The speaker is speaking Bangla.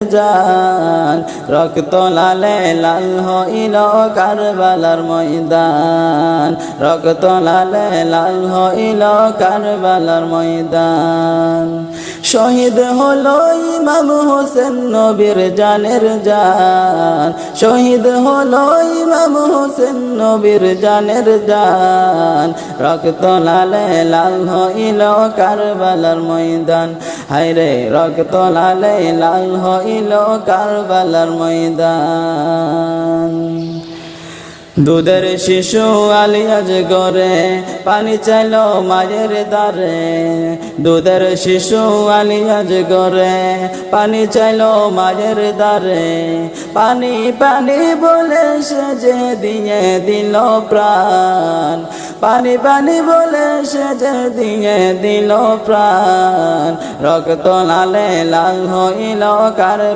জান। রক্ত লালে লাল হইল কারবালার ময়দান। রক্ত লালে লাল হইল কারবালার ময়দান। শহীদ হলো ইমাম হোসেন নবীর জানের জান। শহীদ হলো ইমাম হোসেন নবীর জানের জান। রক্ত লালে লাল হইল কারবালার ময়দান। হায়রে, রক্ত লালে লাল হইল কারবালার ময়দান। দুধের শিশু আলিয়াজ গরে পানি চাইল মায়ের দ্বারে। দুধের শিশু আলিয়াজ গরে পানি চাইল মায়ের দ্বারে। পানি পানি বলে সে যে দিয়ে দিল প্রাণ। পানি পানি বলে সে যে দিয়ে দিল প্রাণ। রক্ত লালে লাল হইল কার